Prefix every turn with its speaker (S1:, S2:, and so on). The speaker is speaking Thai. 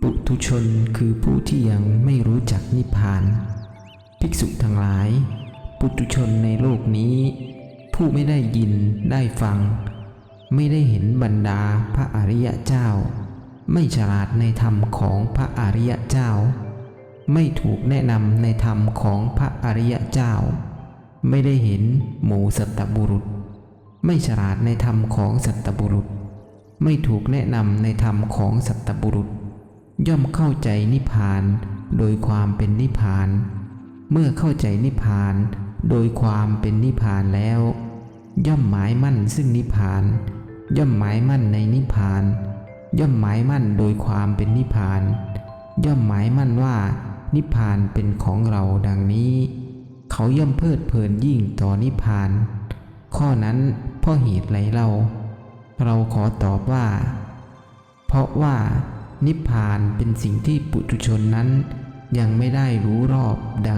S1: ปุถุชนคือผู้ที่ยังไม่รู้จักนิพพาน ภิกษุทั้งหลาย ปุถุชนในโลกนี้ ผู้ไม่ได้ยินได้ฟัง ไม่ได้เห็นบรรดาพระอริยเจ้า ไม่ฉลาดในธรรมของพระอริยเจ้า ไม่ถูกแนะนำในธรรมของพระอริยเจ้า ไม่ได้เห็นหมู่สัตบุรุษ ไม่ฉลาดในธรรมของสัตบุรุษ ไม่ถูกแนะนำในธรรมของสัตบุรุษ ย่อมเข้าใจนิพพานโดยความเป็นนิพพาน เมื่อเข้าใจนิพพานโดยความเป็นนิพพานแล้ว ย่อมหมายมั่นซึ่งนิพพาน ย่อมหมายมั่นในนิพพาน ย่อมหมายมั่นโดยความเป็นนิพพาน ย่อมหมายมั่นว่านิพพานเป็นของเราดังนี้ เขาย่อมเพลิดเพลินยิ่งต่อนิพพาน ข้อนั้น เพราะเหตุไรเรา เราขอตอบว่า เพราะว่านิพพานเป็นสิ่งที่ปุถุชนนั้นยังไม่ได้รู้รอบด